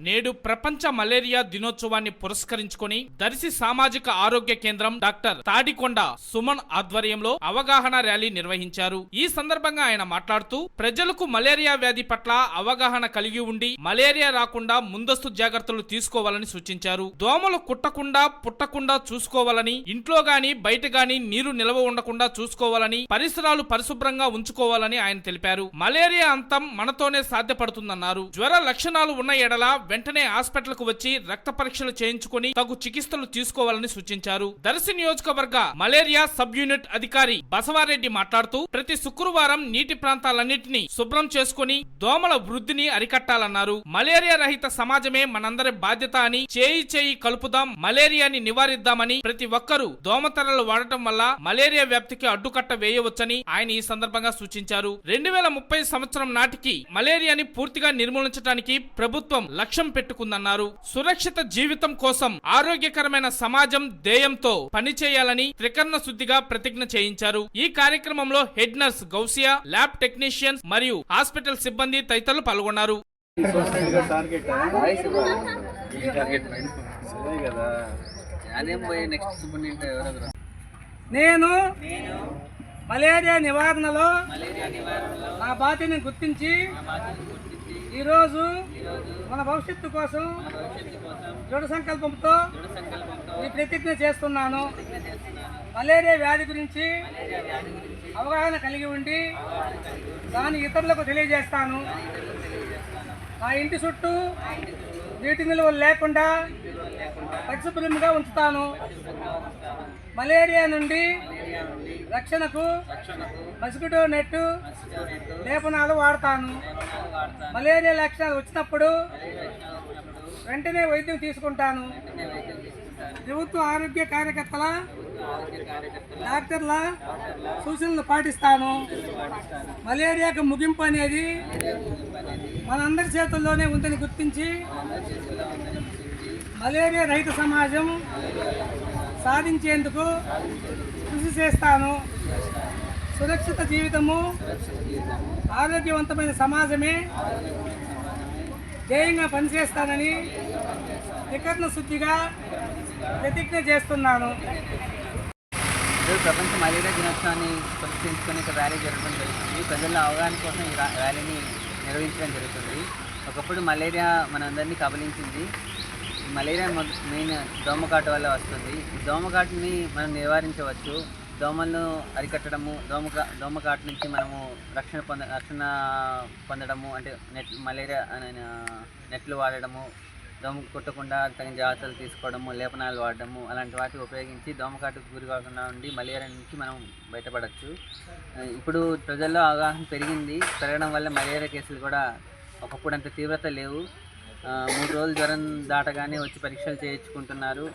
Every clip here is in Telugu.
నేడు ప్రపంచ మలేరియా దినోత్సవాన్ని పురస్కరించుకొని దర్శి సామాజిక ఆరోగ్య కేంద్రం డాక్టర్ తాడికొండ సుమన్ ఆధ్వర్యంలో అవగాహన ర్యాలీ నిర్వహించారు. ఈ సందర్భంగా ఆయన మాట్లాడుతూ ప్రజలకు మలేరియా వ్యాధి పట్ల అవగాహన కలిగి ఉండి మలేరియా రాకుండా ముందస్తు జాగ్రత్తలు తీసుకోవాలని సూచించారు. దోమలు కుట్టకుండా పుట్టకుండా చూసుకోవాలని ఇంట్లో గాని బయట గాని నీరు నిల్వ ఉండకుండా చూసుకోవాలని పరిసరాలు పరిశుభ్రంగా ఉంచుకోవాలని ఆయన తెలిపారు. మలేరియా అంతం మనతోనే సాధ్యపడుతుందన్నారు. జ్వర లక్షణాలు ఉన్న ఎడల వెంటనే హాస్పిటల్కు వచ్చి రక్త పరీక్షలు చేయించుకుని తగు చికిత్సలు తీసుకోవాలని సూచించారు. దర్శి నియోజకవర్గ మలేరియా సబ్ యూనిట్ అధికారి బసవారెడ్డి మాట్లాడుతూ ప్రతి శుక్రవారం నీటి ప్రాంతాలన్నింటినీ శుభ్రం చేసుకుని దోమల వృద్ధిని అరికట్టాలన్నారు. మలేరియా రహిత సమాజమే మనందరి బాధ్యత అని చేయి చేయి కలుపుదాం మలేరియాని నివారిద్దామని ప్రతి ఒక్కరూ దోమతెరలు వాడటం వల్ల మలేరియా వ్యాప్తికి అడ్డుకట్ట వేయవచ్చని ఆయన ఈ సందర్భంగా సూచించారు. రెండు వేల ముప్పై సంవత్సరం నాటికి మలేరియాని పూర్తిగా నిర్మూలించడానికి ప్రభుత్వం లక్ష్యం పెట్టుకుందన్నారు. సురక్షిత జీవితం కోసం ఆరోగ్యకరమైన సమాజం ధ్యేయంతో పనిచేయాలని త్రికరణ శుద్ధిగా ప్రతిజ్ఞ చేయించారు. ఈ కార్యక్రమంలో head nurse Gausia lab technicians మరియు హాస్పిటల్ సిబ్బంది తదితరులు పాల్గొన్నారు. నేను మలేరియా నివారణలో నా బాధ్యతను గుర్తించి ఈరోజు మన భవిష్యత్తు కోసం దృఢ సంకల్పంతో ఈ ప్రతిజ్ఞ చేస్తున్నాను. మలేరియా వ్యాధి గురించి అవగాహన కలిగి ఉండి దాన్ని ఇతరులకు తెలియజేస్తాను. నా ఇంటి చుట్టూ నీటి నిల్వలు లేకుండా పరిశుభ్రంగా ఉంచుతాను. మలేరియా నుండి రక్షణకు మస్కిటో నెట్ లేపనాలు వాడతాను. మలేరియా లక్షణాలు వచ్చినప్పుడు వెంటనే వైద్యం తీసుకుంటాను. ప్రభుత్వ ఆరోగ్య కార్యకర్తల డాక్టర్ల? సూచనలు పాటిస్తాను. మలేరియాకు ముగింపు అనేది మనందరి చేతుల్లోనే ఉందని గుర్తించి మలేరియా రహిత సమాజం సాధించేందుకు కృషి చేస్తాను. సురక్షిత జీవితము ఆరోగ్యవంతమైన సమాజమే ధ్యేయంగా పనిచేస్తానని వికర్ణ శుద్ధిగా ప్రతిజ్ఞ చేస్తున్నాను. ఈరోజు ప్రపంచ మలేరియా దినోత్సవాన్ని పురస్కరించుకొని ఒక ర్యాలీ జరగడం జరుగుతుంది. ప్రజల అవగాహన కోసం ఈ ర్యాలీని నిర్వహించడం జరుగుతుంది. ఒకప్పుడు మలేరియా మనందరినీ కబలించింది. మలేరియా మెయిన్ దోమకాటు వల్ల వస్తుంది. దోమకాటుని మనం నివారించవచ్చు. దోమలను అరికట్టడము దోమకా దోమకాటు నుంచి మనము రక్షణ పొంద రక్షణ పొందడము అంటే నెట్ మలేరియా అనే, నెట్లు వాడడము దోమ కుట్టకుండా తగిన జాగ్రత్తలు తీసుకోవడము లేపనాలు వాడడము అలాంటి వాటిని ఉపయోగించి దోమకాటుకు గురి కాకుండా ఉండి మలేరియా నుంచి మనం బయటపడవచ్చు ఇప్పుడు ప్రజల్లో అవగాహన పెరిగింది. పెరగడం వల్ల మలేరియా కేసులు కూడా ఒకప్పుడు అంత తీవ్రత లేవు. మూడు రోజులు జ్వరం దాటగానే వచ్చి పరీక్షలు చేయించుకుంటున్నారు.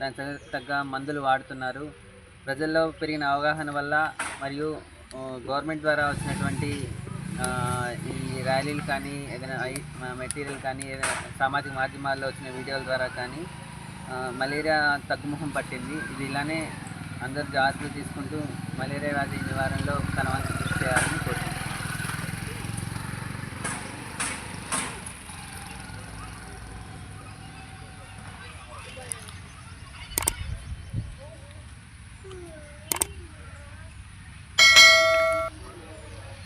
దాని తగ్గ- మందులు వాడుతున్నారు. ప్రజల్లో పెరిగిన అవగాహన వల్ల మరియు గవర్నమెంట్ ద్వారా వచ్చినటువంటి ఈ ర్యాలీలు కానీ ఏదైనా ఐ- మెటీరియల్ కానీ ఏదైనా సామాజిక మాధ్యమాల్లో వచ్చిన వీడియోల ద్వారా కానీ మలేరియా తగ్గుముఖం పట్టింది. ఇది ఇలానే అందరు జాగ్రత్తలు తీసుకుంటూ మలేరియా వ్యాధి నివారణలో తన వంతు కృషి చేయాలని